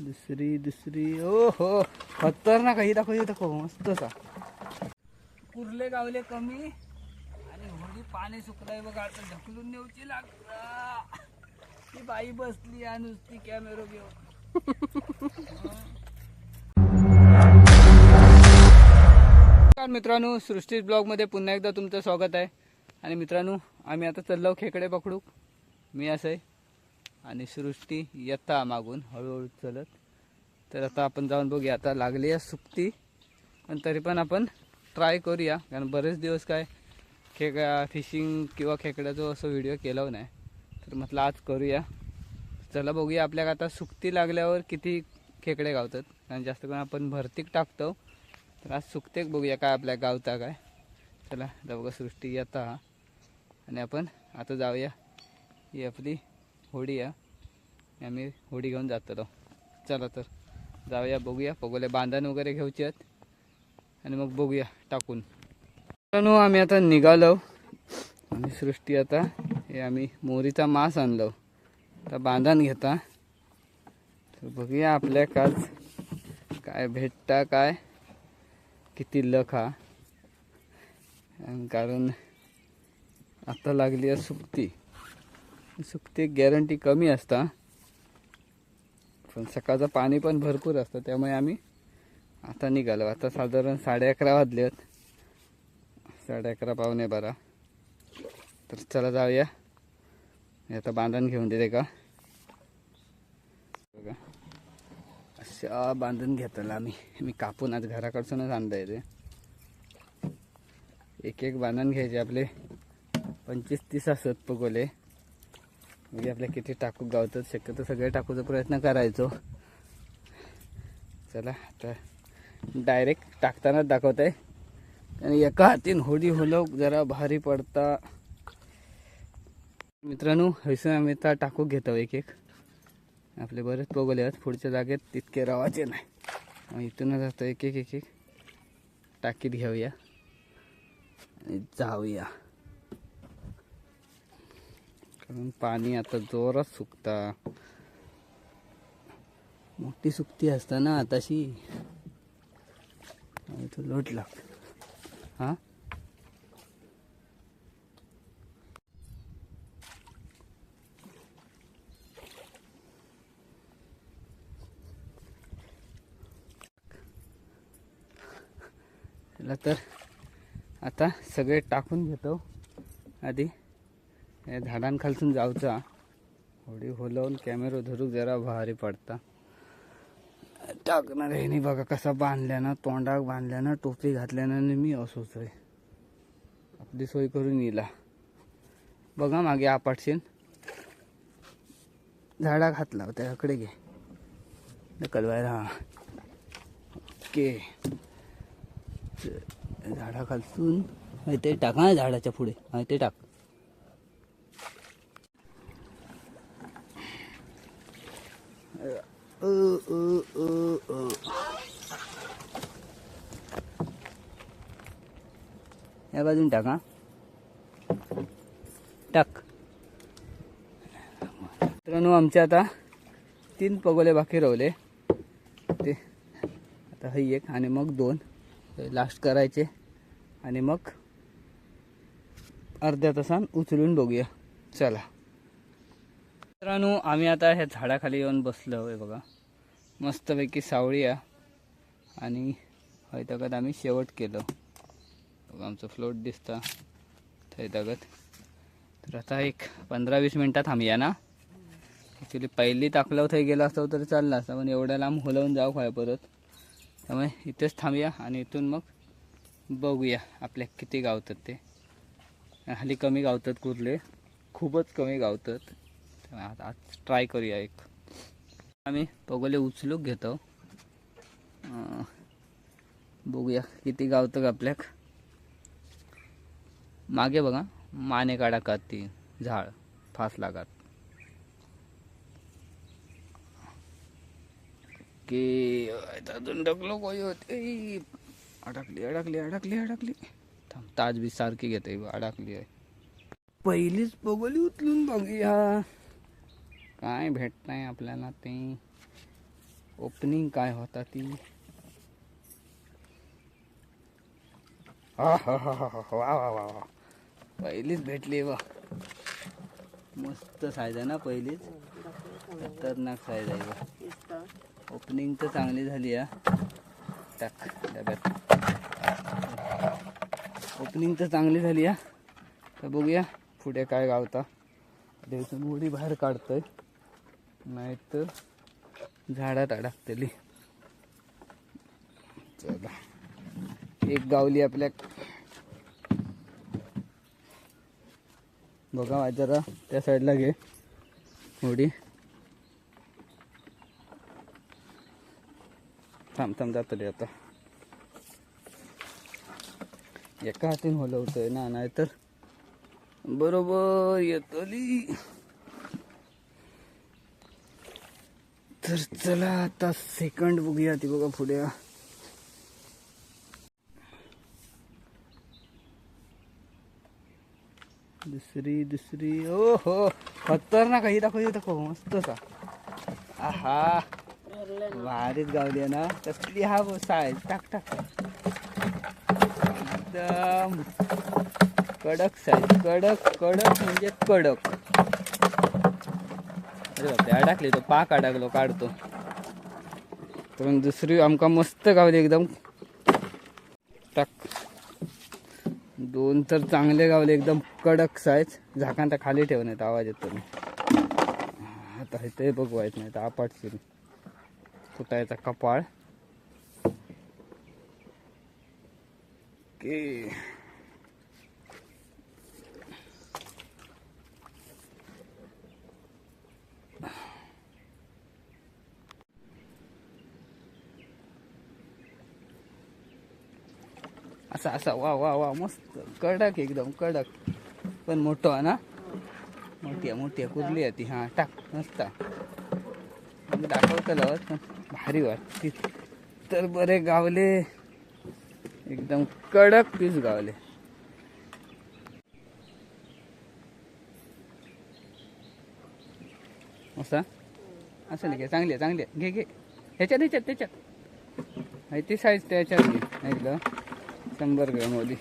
दुसरी दुसरी. ओ हो खतरनाक ही दाखव दाखव. मस्त असा. कुर्ले गावले कमी. आणि होडी पाणी सुकलाय बघा. आता ढकलून नेऊची लागला ती बाई बसली आणि नुसती कॅमेरो घेऊन. मित्रांनो सृष्टी ब्लॉगमध्ये पुन्हा एकदा तुमचं स्वागत आहे. आणि मित्रांनो आम्ही आता चाललो खेकडे पकडू मी असं आहे. आणि सृष्टी येता मागून हळूहळू चलत. तर आता आपण जाऊन बघूया. आता लागली आहे सुकती पण तरी पण आपण ट्राय करूया. कारण बरेच दिवस काय खेकडा फिशिंग किंवा खेकड्याचा असं व्हिडिओ केला नाही. तर म्हटलं आज करूया. चला बघूया आपल्याला आता सुक्ती लागल्यावर किती खेकडे गावतात. कारण जास्त करून आपण भरतीक टाकतो. तर आज सुकतेक बघूया काय आपल्या गावता काय. चला आता बघा सृष्टी येता आणि आपण आता जाऊया. ही आपली होडी आहे. आम्ही होडी घेऊन जातो चला तर जाऊया बघूया. पगोले बांधण वगैरे घ्यायचे आहेत. आणि मग बघूया टाकून. मित्रांनो आम्ही आता निघालो. आणि सृष्टी आता हे आम्ही मोरीचा मांस आणलो. आता बांधण घेता. तर बघूया आपल्या काच काय भेटता काय? किती लख हा? कारण आता लागली आहे सुकती. सुकती गॅरंटी कमी असता. पण सकाळचं पाणी पण भरपूर असतं त्यामुळे आम्ही आता निघालो. आता साधारण साडे अकरा वाजले आहेत साडे अकरा पावणे बारा. तर चला जाऊया. मी आता बांधण घेऊन देते का? बघा. अशा बांधून घेतलं आम्ही मी कापून आज घराकडसूनच आणता येते एक एक बांधण घ्यायचे आपले. पंचवीस तीस असत पगोले. म्हणजे आपल्या किती टाकू गावतात शक्यतो सगळे टाकूचा प्रयत्न करायचो. चला आता डायरेक्ट टाकतानाच दाखवत आहे आणि एका हातीन होडी होलो जरा भारी पडता. मित्रांनो हैसून आम्ही आता टाकू घेतो एक एक. आपले बरेच पोगले आहेत पुढच्या जागेत तितके रवाचे नाही. मग इथूनच आता एक एक एक एक टाकीत घेऊया. आणि जाऊया. कारण पाणी आता जोरात सुकता. मोठी सुकती असता ना आताशी तो लोट लाग हा? तर आता सगळे टाकून घेतो. आधी या झाडांखालसून जाऊचा. होडी होलवून कॅमेरा धरूक जरा भारी पडता. टाकणार ह्यानी बघा कसा बांधल्यानं तोंडाक बांधल्यानं टोपी घातल्यानं आणि मी असोच रे आपली सोय करून येला बघा मागे आपटशीन झाडा घातला त्याकडे घे. ढकलवायला हा. ओके. झाडाखालसून ते टाक हा झाडाच्या पुढे. ते टाक. अ, अ, अ, या बाजून टाक. हा टाक. मित्रांनो आमचे आता तीन पगोले बाकी रावले ते आता ही एक आणि मग दोन. लास्ट करायचे. आणि मग अर्ध्या तासान उचलून बघूया. चला. मित्रांनो आम्ही आता ह्या झाडाखाली येऊन बसलो आहे बघा. मस्तपैकी सावळी आहे. आणि हय आम्ही शेवट केलं. बघा आमचं फ्लोट दिसता थंय तर आता एक पंधरा वीस मिनटात थांबूया ना? ॲक्च्युली पहिली टाकलं थंय गेलो असतो तर चालला असता पण एवढ्या लांब हुलवून जाऊ काय परत? त्यामुळे इथेच थांबूया आणि इथून मग बघूया आपल्या किती गावतात ते. हल्ली कमी गावतात कुर्ले. खूपच कमी गावतात. आज ट्राय करूया एक. आम्ही पगोले उचलूक घेतो. बघूया किती गावतं का आपल्याक. मागे बघा माने काढा का ती झाड फास लागात. की अजून डकलो कोई होते. अडकली अडकली अडकली अडकली. थांब ताज बी सारखी घेते अडकली आहे. पहिलीच पगोली उचलून बघूया. काय भेटत नाही आपल्याला ते? ओपनिंग काय होता ती? वा वा वा वा. पहिलीच भेटली वा मस्त साईज आहे ना पहिलीच? खतरनाक साईज आहे बा. ओपनिंग तर चांगली झाली या टाक डब्यात ओपनिंग तर चांगली झाली या तर बघूया पुढे काय गावता. देवसून उडी बाहेर काढतोय. नाहीतर झाडात अडकतली. चला. एक गावली आपल्या. बघा आज जरा त्या साईडला घे. होडी. थांब थांब जातली आता. एका हातीन हलवतोय ना नाहीतर बरोबर येतली. तर चला आता सेकंड बघूया ती बघा पुढे. दुसरी दुसरी. ओ हो खतरनाक ही दाखव ही दाखव. मस्तच आहा. भारीच गावली आहे ना. कसली हा साईज टाक टाक. एकदम. कडक साईज कडक कडक म्हणजे कडक. अरे बापरे अडकले तो पाक अडकलो काढतो. पण दुसरी आमका मस्त गावली एकदम. टाक. दोन तर चांगले गावले एकदम कडक साईज झाकांता खाली ठेवून येत आवाज येतो मी आता हे ते बघवायच नाही तर आपाट सुरू फुटायचा कपाळ. के असा असा वा वा वा मस्त. कडक एकदम कडक. पण मोठं आहे ना? मोठी आहे मोठी आहे. कुरली आहे ती. हां टाक मस्त. मी पण भारी वाटते. तर बरे गावले. एकदम कडक पीस गावले. असा असं नाही घे चांगली आहे चांगली आहे. घे घे. ह्याच्यात ह्याच्यात त्याच्यात ते साईज त्याच्यात घे. ऐकलं शंभर ग्रॅम ओली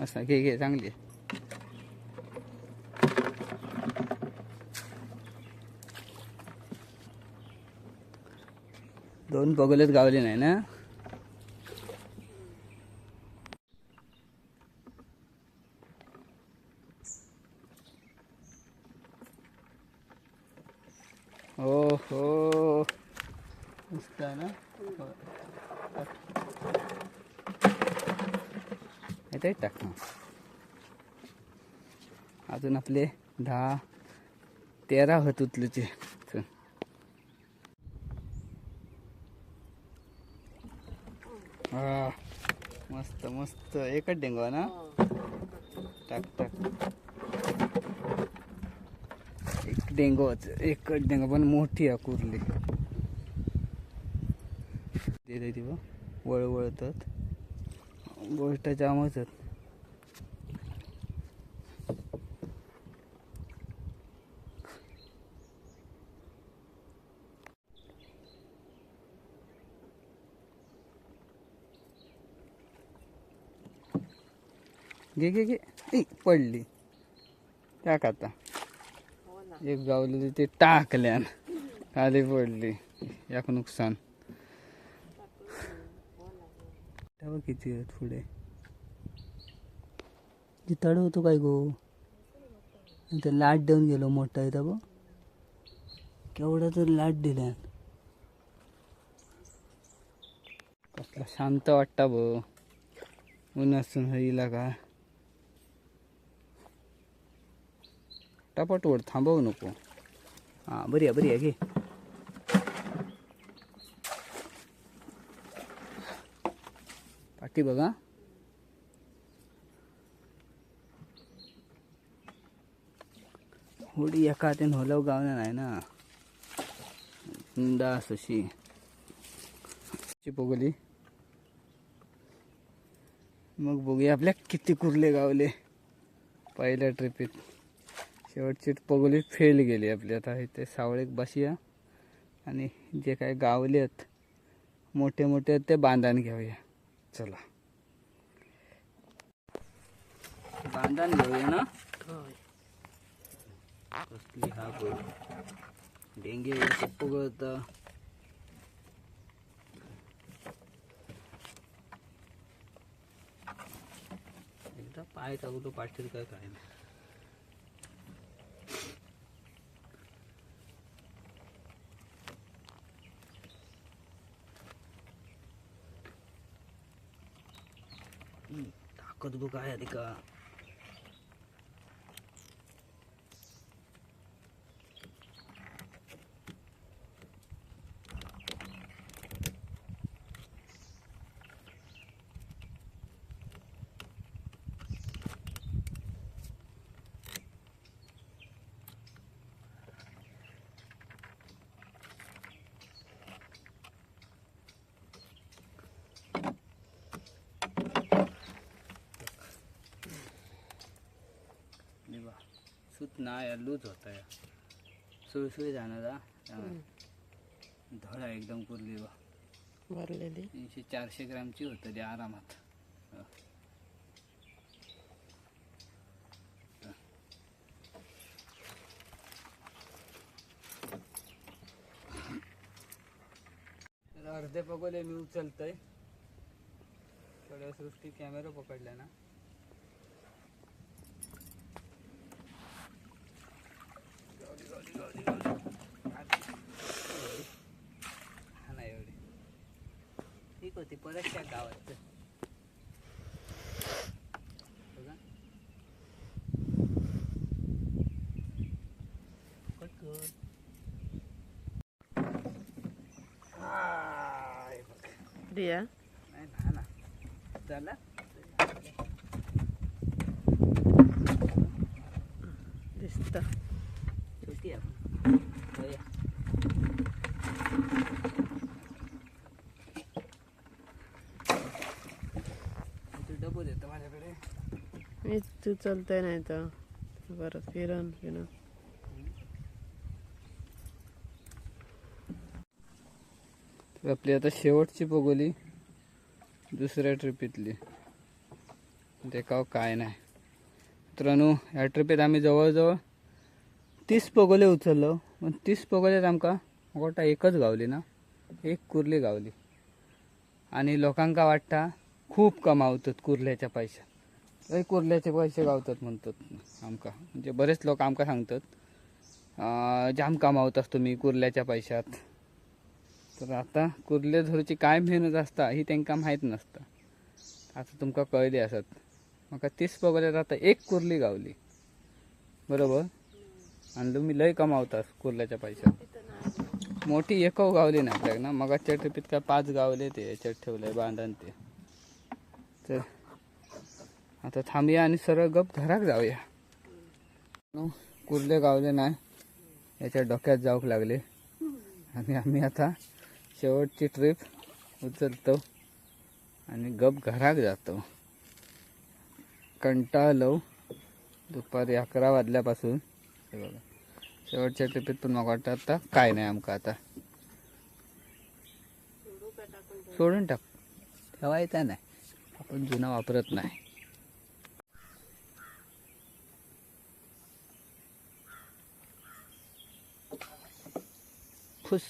असा घे घे चांगली आहे. दोन पगोलेच गावले नाही ना हो हो मस्त आहे ना? हो. अजून आपले दहा तेरा होत उतलूचे. हा मस्त मस्त. एकच डेंगवा ना? टाक टाक. एक डेंगोच एकच डेंगो पण मोठी आहे कुर्ली. ते ती वळवळतात. गोष्ट जामच. घे घे घे. पडली. टाक आता. एक गावलेली ते टाकल्यान. खाली पडली. याक नुकसान. तेव्हा किती आहेत पुढे. जिताड होतो काय गो? ते लाट देऊन गेलो मोठा आहे बघ. केवढा तर लाट दिल्यान कसला शांत वाटता बघ. ऊन असून हईला का? टपाट ओढ थांबवू नको. हां बरी आहे बरी आहे घे. पाठी बघा. होडी एका हातीन होलव गावना नाही ना. बिंदास अशी पोगली. मग बघूया आपल्या किती कुर्ले गावले. पहिल्या ट्रिपीत. शेवटची पगोली फेल गेली आपली. आता इथे सावळीक बसूया आणि जे काय गावले आहेत मोठे मोठे आहेत ते बांधान घेऊया. चला. बांधण घेऊया ना? कसली हा गोल डेंगे पगळत एकदा पाय टाकू तो पाठील काय काय नाही ताकद काय आधी का नाही बा सूत नाही लूज होता या सुळसुळी जाणार धडा एकदम कुरली बा। भरलेली तीनशे चारशे ग्रामची होतं ते आरामात। ह. अर्धे पगोले मी उचलतोय. थोड्या सृष्टी कॅमेरा पकडला ना गावली, गावली, गावली, गावली. हा नाही एवढी ठीक होती बऱ्याचशा गावात बघा पटकन. हाय बघ. रिया नाही ना ना झाला दिसत छोटी आहे आपण. जाऊया. इथे डबल येतं माझ्याकडे मी तू चलतय नाही तर. परत फिरण फिरण तर आपली आता शेवटची बघोली दुसऱ्या ट्रिपीतली. देखाव काय नाही. मित्रांनो ह्या ट्रिपीत आम्ही जवळजवळ तीस पगोले उचललो. पण तीस पगोल्यात आमका गोटा एकच गावली ना? एक कुर्ली गावली. आणि लोकांका वाटता खूप कमावतात कुर्ल्याच्या पैशात. लय कुर्ल्याचे पैसे गावतात म्हणतात. आमका म्हणजे बरेच लोक आमका सांगतात. जाम कमावतास तुम्ही कुर्ल्याच्या पैशात. तर आता कुर्ले धरूची काय मेहनत असता ही त्यांका माहीत नासता. आता तुमका कळली असत. म्हाका तीस पगल्यात आता एक कुर्ली गावली. बरोबर? आणि तुम्ही लय कमावतास कुर्ल्याच्या पैशात. मोठी एकव गावली ना ना मग ट्रिपीत काय पाच गावले ते याच्यात ठेवलंय बांधण ते. तर आता थांबूया आणि सरळ गप घराक जाऊया. कुर्ले गावले नाही. याच्या डोक्यात जाऊक लागले. आणि आम्ही आता शेवटची ट्रिप उचलतो आणि गप घराक जातो. कंटाळलो दुपारी अकरा वाजल्यापासून. हे बघा. शेवटच्या ट्रिपीत पण मला वाटतं आता काय नाही आमका आता. सोडून टाक. ठेवायचा नाही. आपण जुना वापरत नाही. खुश.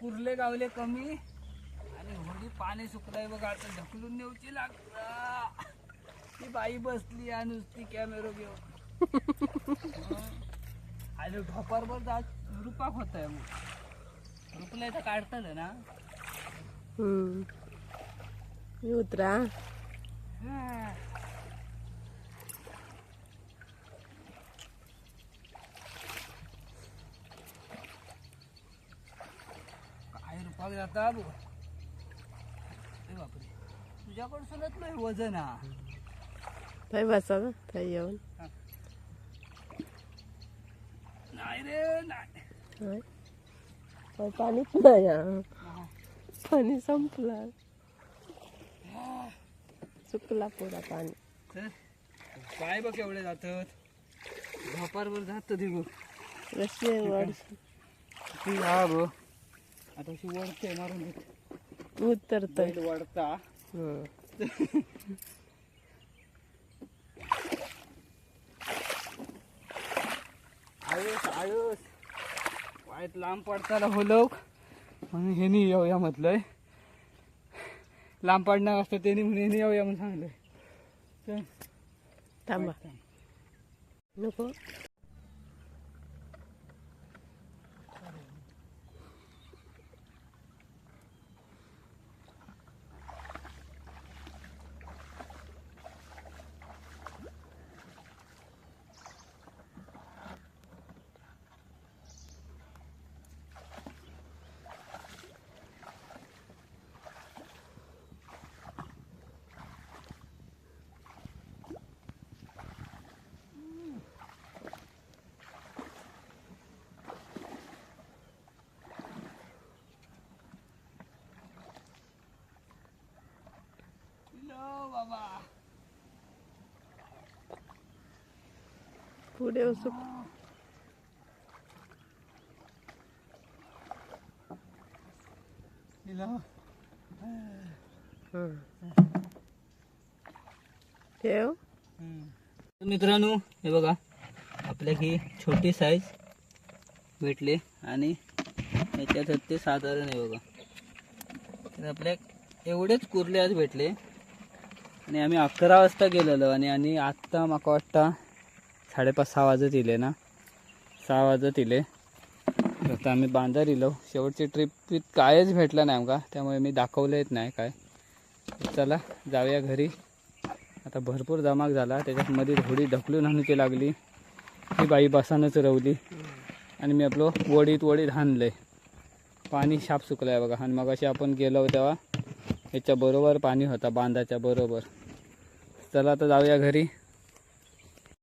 कुर्ले गावले कमी. आणि होडी पाणी सुकलाय बघा आता ढकलून नेऊची लागला ती बाई बसली आणि नुसती कॅमेरा घेऊन. आणि ढोपारभर जात रुपाक होत आहे मग. रुपला इथं काढतात ना. उतरा. काय बघ. ए बापरे. तुझ्याकडे सुनत नाही वजन हा थंय बसा ना थंय येऊन. नाही रे नाही. होय. होय, पाणीच नाही हा. पाणी संपलं. सुकला पुरा पाणी. तर पाय बघ एवढे जातात. झोपारवर जात ते बघ. वड ती हा बघ. आता अशी वडते मारून वडता हं. आयुष आयुष. वाईट लांब पडताना होलव म्हणून हे नाही येऊया म्हटलंय. लांब पडणार असतं त्यांनी म्हणून हे येऊया म्हणून सांगलंय. थांबा. नको. बाबा. पुढे हं. ठेव. मित्रांनो हे बघा. आपल्या ही छोटी साईज भेटली आणि याच्यात ते साधारण आहे बघा. तर आपल्या एवढेच कुर्ले आज भेटले. आणि आम्ही अकरा वाजता गेलेलो आणि आणि आत्ता म्हाका वाटता साडेपाच सहा वाजत येले ना. सहा वाजत इले. आता आम्ही बांदार इलो. शेवटची ट्रिप कायच भेटला नाही आमका. त्यामुळे मी दाखवलं नाही काय. चला जाऊया घरी. आता भरपूर जमाक झाला. त्याच्यात मध्ये थोडी ढकलून हाणूची लागली. ती बाई बसानच रवली. आणि मी आपलं वडीत वडीत हाणलंय पाणी शाप सुकलंय बघा. आणि मग अशी आपण गेलो तेव्हा ह्याच्या बरोबर पाणी होता बांधाच्या बरोबर. चला आता जाऊया घरी.